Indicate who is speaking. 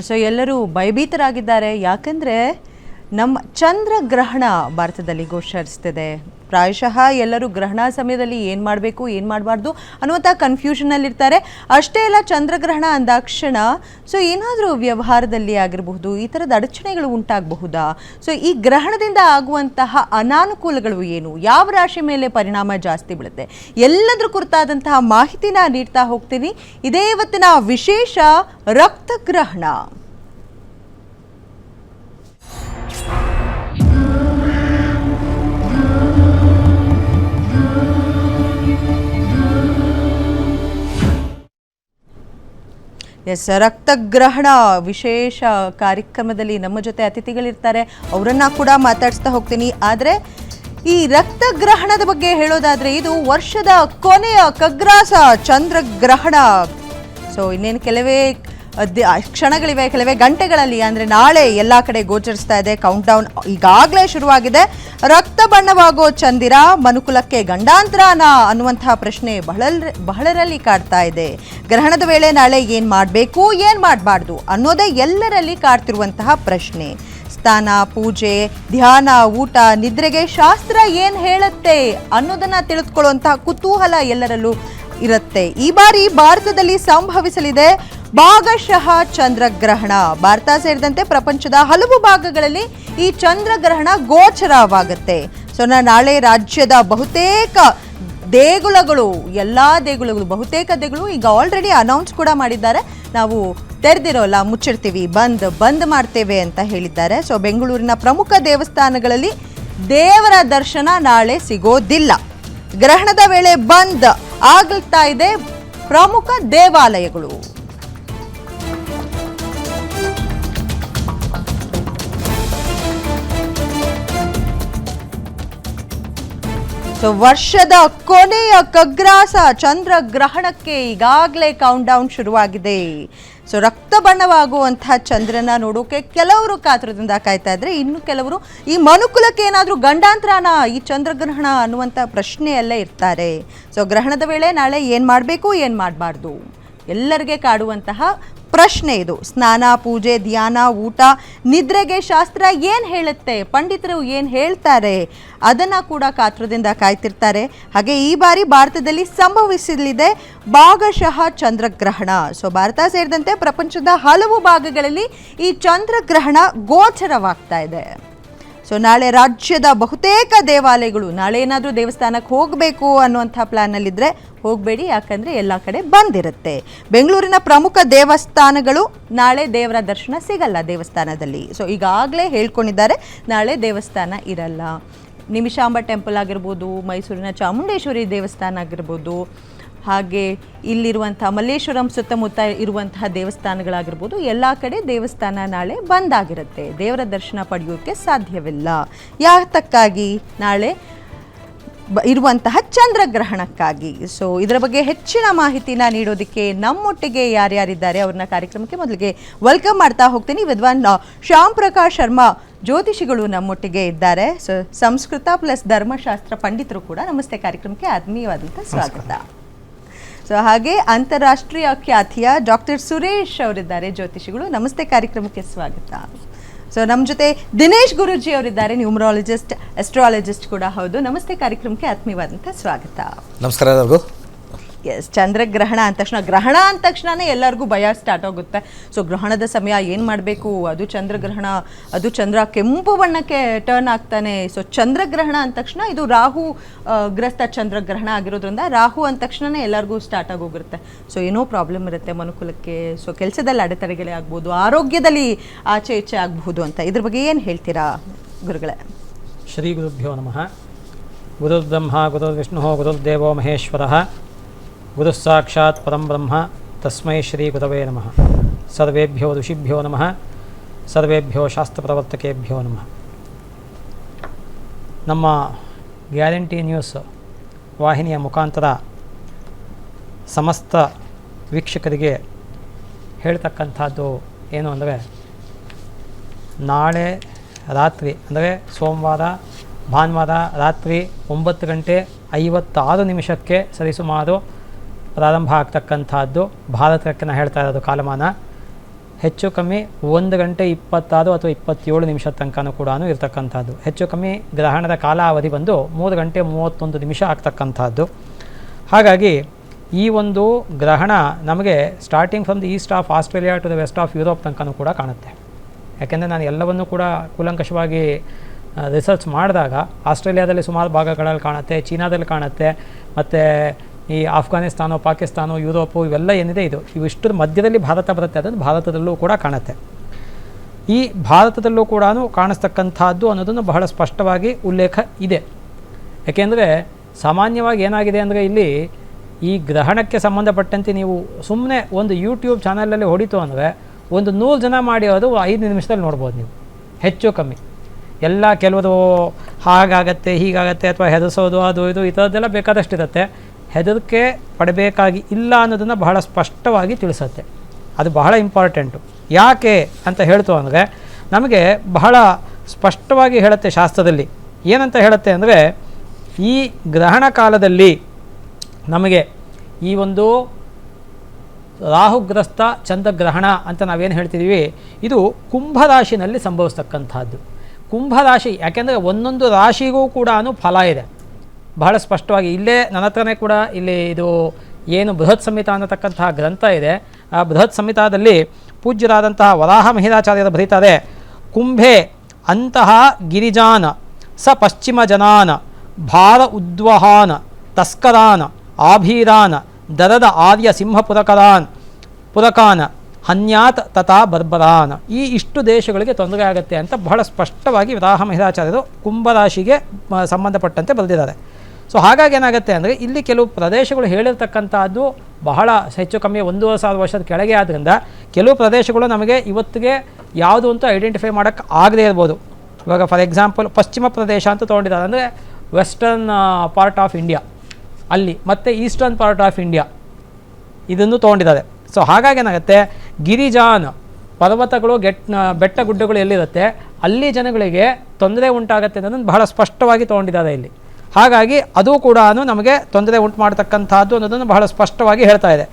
Speaker 1: So ಎಲ್ಲರೂ ಭಯಭೀತರಾಗಿದ್ದಾರೆ. ಯಾಕಂದರೆ ನಮ್ಮ ಚಂದ್ರಗ್ರಹಣ ಭಾರತದಲ್ಲಿ ಗೋಚರಿಸ್ತಿದೆ ಪ್ರಾಯಶಃ ಎಲ್ಲರೂ ಗ್ರಹಣ ಸಮಯದಲ್ಲಿ ಏನು ಮಾಡಬೇಕು, ಏನು ಮಾಡಬಾರ್ದು ಅನ್ನುವಂಥ ಕನ್ಫ್ಯೂಷನಲ್ಲಿರ್ತಾರೆ ಅಷ್ಟೇ ಅಲ್ಲ, ಚಂದ್ರಗ್ರಹಣ ಅಂದಾಕ್ಷಣ ಸೊ ಏನಾದರೂ ವ್ಯವಹಾರದಲ್ಲಿ ಆಗಿರಬಹುದು, ಈ ಥರದ ಅಡಚಣೆಗಳು ಉಂಟಾಗಬಹುದಾ? ಸೊ ಈ ಗ್ರಹಣದಿಂದ ಆಗುವಂತಹ ಅನಾನುಕೂಲಗಳು ಏನು? ಯಾವ ರಾಶಿ ಮೇಲೆ ಪರಿಣಾಮ ಜಾಸ್ತಿ ಬೀಳುತ್ತೆ? ಎಲ್ಲದರ ಕುರಿತಾದಂತಹ ಮಾಹಿತಿನ ನೀಡ್ತಾ ಹೋಗ್ತೀನಿ. ಇದೇ ಇವತ್ತಿನ ವಿಶೇಷ ರಕ್ತಗ್ರಹಣ. ಎಸ್, ರಕ್ತಗ್ರಹಣ ವಿಶೇಷ ಕಾರ್ಯಕ್ರಮದಲ್ಲಿ ನಮ್ಮ ಜೊತೆ ಅತಿಥಿಗಳಿರ್ತಾರೆ. ಅವರನ್ನ ಕೂಡ ಮಾತಾಡಿಸ್ತಾ ಹೋಗ್ತೀನಿ. ಆದರೆ ಈ ರಕ್ತಗ್ರಹಣದ ಬಗ್ಗೆ ಹೇಳೋದಾದರೆ ಇದು ವರ್ಷದ ಕೊನೆಯ ಕಗ್ರಾಸ ಚಂದ್ರಗ್ರಹಣ. ಸೊ ಇನ್ನೇನು ಕೆಲವೇ ಕ್ಷಣಗಳಿವೆ, ಕೆಲವೇ ಗಂಟೆಗಳಲ್ಲಿ ಅಂದರೆ ನಾಳೆ ಎಲ್ಲ ಕಡೆ ಗೋಚರಿಸ್ತಾ ಇದೆ ಕೌಂಟ್ ಡೌನ್ ಈಗಾಗಲೇ ಶುರುವಾಗಿದೆ. ರಕ್ತ ಬಣ್ಣವಾಗೋ ಚಂದಿರ, ಮನುಕುಲಕ್ಕೆ ಗಂಡಾಂತರನ ಅನ್ನುವಂತಹ ಪ್ರಶ್ನೆ ಬಹಳ ಬಹಳರಲ್ಲಿ ಕಾಡ್ತಾ ಇದೆ. ಗ್ರಹಣದ ವೇಳೆ ನಾಳೆ ಏನು ಮಾಡಬೇಕು, ಏನು ಮಾಡಬಾರ್ದು ಅನ್ನೋದೇ ಎಲ್ಲರಲ್ಲಿ ಕಾಡ್ತಿರುವಂತಹ ಪ್ರಶ್ನೆ. ಸ್ನಾನ, ಪೂಜೆ, ಧ್ಯಾನ, ಊಟ, ನಿದ್ರೆಗೆ ಶಾಸ್ತ್ರ ಏನು ಹೇಳುತ್ತೆ ಅನ್ನೋದನ್ನ ತಿಳಿದುಕೊಳ್ಳುವಂತಹ ಕುತೂಹಲ ಎಲ್ಲರಲ್ಲೂ ಇರುತ್ತೆ. ಈ ಬಾರಿ ಭಾರತದಲ್ಲಿ ಸಂಭವಿಸಲಿದೆ ಭಾಗಶಃ ಚಂದ್ರಗ್ರಹಣ. ಭಾರತ ಸೇರಿದಂತೆ ಪ್ರಪಂಚದ ಹಲವು ಭಾಗಗಳಲ್ಲಿ ಈ ಚಂದ್ರಗ್ರಹಣ ಗೋಚರವಾಗುತ್ತೆ. ಸೊ ನಾಳೆ ರಾಜ್ಯದ ಬಹುತೇಕ ದೇಗುಲಗಳು, ಎಲ್ಲ ದೇಗುಲಗಳು, ಬಹುತೇಕ ದೇಗುಲು ಈಗ ಆಲ್ರೆಡಿ ಅನೌನ್ಸ್ ಕೂಡ ಮಾಡಿದ್ದಾರೆ. ನಾವು ತೆರೆದಿರೋಲ್ಲ, ಮುಚ್ಚಿಡ್ತೀವಿ, ಬಂದ್ ಬಂದ್ ಮಾಡ್ತೇವೆ ಅಂತ ಹೇಳಿದ್ದಾರೆ. ಸೊ ಬೆಂಗಳೂರಿನ ಪ್ರಮುಖ ದೇವಸ್ಥಾನಗಳಲ್ಲಿ ದೇವರ ದರ್ಶನ ನಾಳೆ ಸಿಗೋದಿಲ್ಲ. ಗ್ರಹಣದ ವೇಳೆ ಬಂದ್ ಆಗ್ತಾ ಇದೆ ಪ್ರಮುಖ ದೇವಾಲಯಗಳು. ಸೊ ವರ್ಷದ ಕೊನೆಯ ಕಗ್ರಾಸ ಚಂದ್ರಗ್ರಹಣಕ್ಕೆ ಈಗಾಗಲೇ ಕೌಂಟ್ ಡೌನ್ ಶುರುವಾಗಿದೆ. ಸೊ ರಕ್ತ ಬಣ್ಣವಾಗುವಂತಹ ಚಂದ್ರನ ನೋಡೋಕೆ ಕೆಲವರು ಕಾತರದಿಂದ ಕಾಯ್ತಾ ಇದ್ರೆ ಇನ್ನು ಕೆಲವರು ಈ ಮನುಕುಲಕ್ಕೆ ಏನಾದರೂ ಗಂಡಾಂತರನ ಈ ಚಂದ್ರಗ್ರಹಣ ಅನ್ನುವಂಥ ಪ್ರಶ್ನೆಯಲ್ಲೇ ಇರ್ತಾರೆ. ಸೊ ಗ್ರಹಣದ ವೇಳೆ ನಾಳೆ ಏನು ಮಾಡಬೇಕು, ಏನು ಮಾಡಬಾರ್ದು? ಎಲ್ಲರಿಗೆ ಕಾಡುವಂತಹ ಪ್ರಶ್ನೆ ಇದು. ಸ್ನಾನ, ಪೂಜೆ, ಧ್ಯಾನ, ಊಟ, ನಿದ್ರೆಗೆ ಶಾಸ್ತ್ರ ಏನು ಹೇಳುತ್ತೆ? ಪಂಡಿತರು ಏನು ಹೇಳ್ತಾರೆ? ಅದನ್ನು ಕೂಡ ಕಾತ್ರದಿಂದ ಕಾಯ್ತಿರ್ತಾರೆ. ಹಾಗೆ ಈ ಬಾರಿ ಭಾರತದಲ್ಲಿ ಸಂಭವಿಸಲಿದೆ ಭಾಗಶಃ ಚಂದ್ರಗ್ರಹಣ. ಸೊ ಭಾರತ ಸೇರಿದಂತೆ ಪ್ರಪಂಚದ ಹಲವು ಭಾಗಗಳಲ್ಲಿ ಈ ಚಂದ್ರಗ್ರಹಣ ಗೋಚರವಾಗ್ತಾ ಇದೆ. ಸೊ ನಾಳೆ ರಾಜ್ಯದ ಬಹುತೇಕ ದೇವಾಲಯಗಳು, ನಾಳೆ ಏನಾದರೂ ದೇವಸ್ಥಾನಕ್ಕೆ ಹೋಗಬೇಕು ಅನ್ನುವಂಥ ಪ್ಲ್ಯಾನಲ್ಲಿದ್ದರೆ ಹೋಗಬೇಡಿ, ಯಾಕಂದರೆ ಎಲ್ಲ ಕಡೆ ಬಂದಿರುತ್ತೆ. ಬೆಂಗಳೂರಿನ ಪ್ರಮುಖ ದೇವಸ್ಥಾನಗಳು, ನಾಳೆ ದೇವರ ದರ್ಶನ ಸಿಗಲ್ಲ ದೇವಸ್ಥಾನದಲ್ಲಿ. ಸೊ ಈಗಾಗಲೇ ಹೇಳ್ಕೊಂಡಿದ್ದಾರೆ, ನಾಳೆ ದೇವಸ್ಥಾನ ಇರಲ್ಲ. ನಿಮಿಷಾಂಬ ಟೆಂಪಲ್ ಆಗಿರ್ಬೋದು, ಮೈಸೂರಿನ ಚಾಮುಂಡೇಶ್ವರಿ ದೇವಸ್ಥಾನ ಆಗಿರ್ಬೋದು ಹಾಗೆ ಇಲ್ಲಿರುವಂಥ ಮಲ್ಲೇಶ್ವರಂ ಸುತ್ತಮುತ್ತ ಇರುವಂತಹ ದೇವಸ್ಥಾನಗಳಾಗಿರ್ಬೋದು, ಎಲ್ಲ ಕಡೆ ದೇವಸ್ಥಾನ ನಾಳೆ ಬಂದಾಗಿರುತ್ತೆ. ದೇವರ ದರ್ಶನ ಪಡೆಯೋಕ್ಕೆ ಸಾಧ್ಯವಿಲ್ಲ. ಯಾತಕ್ಕಾಗಿ? ನಾಳೆ ಬ ಇರುವಂತಹ ಚಂದ್ರಗ್ರಹಣಕ್ಕಾಗಿ. ಸೊ ಇದರ ಬಗ್ಗೆ ಹೆಚ್ಚಿನ ಮಾಹಿತಿನ ನೀಡೋದಕ್ಕೆ ನಮ್ಮೊಟ್ಟಿಗೆ ಯಾರ್ಯಾರಿದ್ದಾರೆ ಅವ್ರನ್ನ ಕಾರ್ಯಕ್ರಮಕ್ಕೆ ಮೊದಲಿಗೆ ವೆಲ್ಕಮ್ ಮಾಡ್ತಾ ಹೋಗ್ತೀನಿ. ವಿದ್ವಾನ್ ಶ್ಯಾಮ್ ಪ್ರಕಾಶ್ ಶರ್ಮಾ ಜ್ಯೋತಿಷಿಗಳು ನಮ್ಮೊಟ್ಟಿಗೆ ಇದ್ದಾರೆ. ಸೊ ಸಂಸ್ಕೃತ ಪ್ಲಸ್ ಧರ್ಮಶಾಸ್ತ್ರ ಪಂಡಿತರು ಕೂಡ ನಮಸ್ತೆ ಕಾರ್ಯಕ್ರಮಕ್ಕೆ ಆತ್ಮೀಯವಾದಂಥ ಸ್ವಾಗತ. ಸೊ ಹಾಗೆ ಅಂತಾರಾಷ್ಟ್ರೀಯ ಖ್ಯಾತಿಯ ಡಾಕ್ಟರ್ ಸುರೇಶ್ ಅವರಿದ್ದಾರೆ ಜ್ಯೋತಿಷಿಗಳು. ನಮಸ್ತೆ ಕಾರ್ಯಕ್ರಮಕ್ಕೆ ಸ್ವಾಗತ. ಸೊ ನಮ್ಮ ಜೊತೆ ದಿನೇಶ್ ಗುರುಜಿ ಅವರಿದ್ದಾರೆ, ನ್ಯೂಮರಾಲಜಿಸ್ಟ್ ಅಸ್ಟ್ರಾಲಜಿಸ್ಟ್ ಕೂಡ ಹೌದು. ನಮಸ್ತೆ ಕಾರ್ಯಕ್ರಮಕ್ಕೆ ಆತ್ಮೀಯವಾದಂಥ ಸ್ವಾಗತ.
Speaker 2: ನಮಸ್ಕಾರ
Speaker 1: ಎಸ್, ಚಂದ್ರಗ್ರಹಣ ಅಂದ ತಕ್ಷಣ, ಗ್ರಹಣ ಅಂದ ತಕ್ಷಣನೇ ಎಲ್ಲರಿಗೂ ಭಯ ಸ್ಟಾರ್ಟ್ ಆಗುತ್ತೆ. ಸೊ ಗ್ರಹಣದ ಸಮಯ ಏನು ಮಾಡಬೇಕು? ಅದು ಚಂದ್ರಗ್ರಹಣ, ಅದು ಚಂದ್ರ ಕೆಂಪು ಬಣ್ಣಕ್ಕೆ ಟರ್ನ್ ಆಗ್ತಾನೆ. ಸೊ ಚಂದ್ರಗ್ರಹಣ ಅಂದ ತಕ್ಷಣ ಇದು ರಾಹು ಗ್ರಸ್ತ ಚಂದ್ರಗ್ರಹಣ ಆಗಿರೋದ್ರಿಂದ ರಾಹು ಅಂದ ತಕ್ಷಣನೇ ಎಲ್ಲರಿಗೂ ಸ್ಟಾರ್ಟ್ ಆಗೋಗಿರುತ್ತೆ. ಸೊ ಏನೋ ಪ್ರಾಬ್ಲಮ್ ಇರುತ್ತೆ ಮನುಕುಲಕ್ಕೆ. ಸೊ ಕೆಲಸದಲ್ಲಿ ಅಡೆತಡೆಗಳೇ ಆಗ್ಬೋದು, ಆರೋಗ್ಯದಲ್ಲಿ ಆಚೆ ಈಚೆ ಆಗಬಹುದು ಅಂತ. ಇದ್ರ ಬಗ್ಗೆ ಏನು ಹೇಳ್ತೀರಾ ಗುರುಗಳೇ?
Speaker 3: ಶ್ರೀ ಗುರುಭ್ಯೋ ನಮಃ. ಗುರುರ್ಬ್ರಹ್ಮ, ಗುರುರ್ವಿಷ್ಣು, ಗುರುರ್ದೇವೋ ಮಹೇಶ್ವರ. ಗುರುಃ ಸಾಕ್ಷಾತ್ ಪರಂ ಬ್ರಹ್ಮ ತಸ್ಮೈ ಶ್ರೀ ಗುರವೇ ನಮಃ ಸರ್ವೇಭ್ಯೋ ಋಷಿಭ್ಯೋ ನಮಃ ಸರ್ವೇಭ್ಯೋ ಶಾಸ್ತ್ರಪ್ರವರ್ತಕೇಭ್ಯೋ ನಮಃ ನಮ್ಮ ಗ್ಯಾರಂಟಿ ನ್ಯೂಸ್ ವಾಹಿನಿಯ ಮುಖಾಂತರ ಸಮಸ್ತ ವೀಕ್ಷಕರಿಗೆ ಹೇಳ್ತಕ್ಕಂಥದ್ದು ಏನು ಅಂದರೆ, ನಾಳೆ ರಾತ್ರಿ, ಅಂದರೆ ಸೋಮವಾರ, ಭಾನುವಾರ ರಾತ್ರಿ ಒಂಬತ್ತು ಗಂಟೆ ಐವತ್ತಾರು ನಿಮಿಷಕ್ಕೆ ಸರಿಸುಮಾರು ಪ್ರಾರಂಭ ಆಗ್ತಕ್ಕಂಥದ್ದು ಭಾರತಕ್ಕೆ ಹೇಳ್ತಾ ಇರೋದು ಕಾಲಮಾನ. ಹೆಚ್ಚು ಕಮ್ಮಿ ಒಂದು ಗಂಟೆ ಇಪ್ಪತ್ತಾರು ಅಥವಾ ಇಪ್ಪತ್ತೇಳು ನಿಮಿಷ ತನಕನೂ ಕೂಡ ಇರತಕ್ಕಂಥದ್ದು. ಹೆಚ್ಚು ಕಮ್ಮಿ ಗ್ರಹಣದ ಕಾಲಾವಧಿ ಬಂದು ಮೂರು ಗಂಟೆ ಮೂವತ್ತೊಂದು ನಿಮಿಷ ಆಗ್ತಕ್ಕಂಥದ್ದು. ಹಾಗಾಗಿ ಈ ಒಂದು ಗ್ರಹಣ ನಮಗೆ starting from the east of Australia to the west of Europe ತನಕನೂ ಕೂಡ ಕಾಣುತ್ತೆ. ಯಾಕೆಂದರೆ ನಾನು ಎಲ್ಲವನ್ನೂ ಕೂಡ ಕೂಲಂಕಷವಾಗಿ ರಿಸರ್ಚ್ ಮಾಡಿದಾಗ, ಆಸ್ಟ್ರೇಲಿಯಾದಲ್ಲಿ ಸುಮಾರು ಭಾಗಗಳಲ್ಲಿ ಕಾಣುತ್ತೆ, ಚೀನಾದಲ್ಲಿ ಕಾಣುತ್ತೆ, ಮತ್ತು ಈ ಆಫ್ಘಾನಿಸ್ತಾನ, ಪಾಕಿಸ್ತಾನ, ಯುರೋಪು ಇವೆಲ್ಲ ಏನಿದೆ ಇದು? ಇವಿಷ್ಟರ ಮಧ್ಯದಲ್ಲಿ ಭಾರತ ಬರುತ್ತೆ. ಅದನ್ನು ಭಾರತದಲ್ಲೂ ಕೂಡ ಕಾಣುತ್ತೆ. ಈ ಭಾರತದಲ್ಲೂ ಕೂಡ ಕಾಣಿಸ್ತಕ್ಕಂಥದ್ದು ಅನ್ನೋದನ್ನು ಬಹಳ ಸ್ಪಷ್ಟವಾಗಿ ಉಲ್ಲೇಖ ಇದೆ. ಯಾಕೆಂದರೆ ಸಾಮಾನ್ಯವಾಗಿ ಏನಾಗಿದೆ ಅಂದರೆ ಇಲ್ಲಿ ಈ ಗ್ರಹಣಕ್ಕೆ ಸಂಬಂಧಪಟ್ಟಂತೆ ನೀವು ಸುಮ್ಮನೆ ಒಂದು ಯೂಟ್ಯೂಬ್ ಚಾನಲಲ್ಲಿ ಹೊಡಿತು ಅಂದರೆ ಒಂದು ನೂರು ಜನ ಮಾಡಿರೋದು ಐದು ನಿಮಿಷದಲ್ಲಿ ನೋಡ್ಬೋದು ನೀವು. ಹೆಚ್ಚು ಕಮ್ಮಿ. ಎಲ್ಲ ಕೆಲವರು ಹಾಗಾಗತ್ತೆ, ಹೀಗಾಗತ್ತೆ, ಅಥವಾ ಹೆದರ್ಸೋದು, ಅದು ಇದು, ಈ ಥರದ್ದೆಲ್ಲ ಬೇಕಾದಷ್ಟಿರುತ್ತೆ. ಹೆದರಿಕೆ ಪಡಬೇಕಾಗಿ ಇಲ್ಲ ಅನ್ನೋದನ್ನು ಬಹಳ ಸ್ಪಷ್ಟವಾಗಿ ತಿಳಿಸುತ್ತೆ. ಅದು ಬಹಳ ಇಂಪಾರ್ಟೆಂಟು ಯಾಕೆ ಅಂತ ಹೇಳ್ತು ಅಂದರೆ, ನಮಗೆ ಬಹಳ ಸ್ಪಷ್ಟವಾಗಿ ಹೇಳುತ್ತೆ ಶಾಸ್ತ್ರದಲ್ಲಿ. ಏನಂತ ಹೇಳುತ್ತೆ ಅಂದರೆ, ಈ ಗ್ರಹಣ ಕಾಲದಲ್ಲಿ ನಮಗೆ ಈ ಒಂದು ರಾಹುಗ್ರಸ್ತ ಚಂದ್ರಗ್ರಹಣ ಅಂತ ನಾವೇನು ಹೇಳ್ತಿದ್ದೀವಿ ಇದು ಕುಂಭರಾಶಿನಲ್ಲಿ ಸಂಭವಿಸ್ತಕ್ಕಂಥದ್ದು. ಕುಂಭರಾಶಿ, ಯಾಕೆಂದರೆ ಒಂದೊಂದು ರಾಶಿಗೂ ಕೂಡ ಫಲ ಇದೆ. ಬಹಳ ಸ್ಪಷ್ಟವಾಗಿ ಇಲ್ಲೇ ನನ್ನ ಹತ್ರನೇ ಕೂಡ ಇಲ್ಲಿ ಇದು ಏನು ಬೃಹತ್ ಸಂಹಿತ ಅನ್ನತಕ್ಕಂತಹ ಗ್ರಂಥ ಇದೆ. ಆ ಬೃಹತ್ ಸಂಹಿತಾದಲ್ಲಿ ಪೂಜ್ಯರಾದಂತಹ ವರಾಹ ಮಹಿಳಾಚಾರ್ಯರು ಬರೀತಾರೆ, ಕುಂಭೆ ಅಂತಹ ಗಿರಿಜಾನ ಸ ಪಶ್ಚಿಮ ಜನಾನ ಭಾರ ಉದ್ವಹಾನ ತಸ್ಕರಾನ ಆಭೀರಾನ ದರದ ಆರ್ಯ ಸಿಂಹ ಪುರಕರಾನ್ ಪುರಕಾನ ಹನ್ಯಾತ್ ತಥಾ ಬರ್ಬರಾನ್. ಈ ಇಷ್ಟು ದೇಶಗಳಿಗೆ ತೊಂದರೆ ಆಗುತ್ತೆ ಅಂತ ಬಹಳ ಸ್ಪಷ್ಟವಾಗಿ ವಿರಾಹ ಮಹಿಳಾಚಾರ್ಯರು ಕುಂಭರಾಶಿಗೆ ಸಂಬಂಧಪಟ್ಟಂತೆ ಬರೆದಿದ್ದಾರೆ. ಸೊ ಹಾಗಾಗಿ ಏನಾಗುತ್ತೆ ಅಂದರೆ ಇಲ್ಲಿ ಕೆಲವು ಪ್ರದೇಶಗಳು ಹೇಳಿರ್ತಕ್ಕಂಥದ್ದು ಬಹಳ ಹೆಚ್ಚು ಕಮ್ಮಿ ಒಂದೂವರೆ ಸಾವಿರ ವರ್ಷದ ಕೆಳಗೆ ಆದ್ದರಿಂದ ಕೆಲವು ಪ್ರದೇಶಗಳು ನಮಗೆ ಇವತ್ತಿಗೆ ಯಾವುದು ಅಂತ ಐಡೆಂಟಿಫೈ ಮಾಡೋಕ್ಕೆ ಆಗದೇ ಇರ್ಬೋದು. ಇವಾಗ ಫಾರ್ ಎಕ್ಸಾಂಪಲ್ ಪಶ್ಚಿಮ ಪ್ರದೇಶ ಅಂತ ತೊಗೊಂಡಿದ್ದಾರೆ. ಅಂದರೆ ವೆಸ್ಟರ್ನ್ ಪಾರ್ಟ್ ಆಫ್ ಇಂಡಿಯಾ ಅಲ್ಲಿ ಮತ್ತು ಈಸ್ಟರ್ನ್ ಪಾರ್ಟ್ ಆಫ್ ಇಂಡಿಯಾ ಇದನ್ನು ತೊಗೊಂಡಿದ್ದಾರೆ. ಸೊ ಹಾಗಾಗಿ ಏನಾಗುತ್ತೆ? ಗಿರಿಜಾನ್ ಪರ್ವತಗಳು ಗೆಟ್ ಬೆಟ್ಟ ಗುಡ್ಡಗಳು ಎಲ್ಲಿರುತ್ತೆ? ಅಲ್ಲಿ ಜನಗಳಿಗೆ ತೊಂದರೆ ಉಂಟಾಗುತ್ತೆ ಅನ್ನೋದನ್ನು ಬಹಳ ಸ್ಪಷ್ಟವಾಗಿ ತೊಗೊಂಡಿದ್ದಾರೆ ಇಲ್ಲಿ. ಹಾಗಾಗಿ ಅದು ಕೂಡ ನಮಗೆ ತೊಂದರೆ ಉಂಟು ಮಾಡ್ತಕ್ಕಂಥದ್ದು ಅನ್ನೋದನ್ನು ಬಹಳ ಸ್ಪಷ್ಟವಾಗಿ ಹೇಳ್ತಾ ಇದೆ.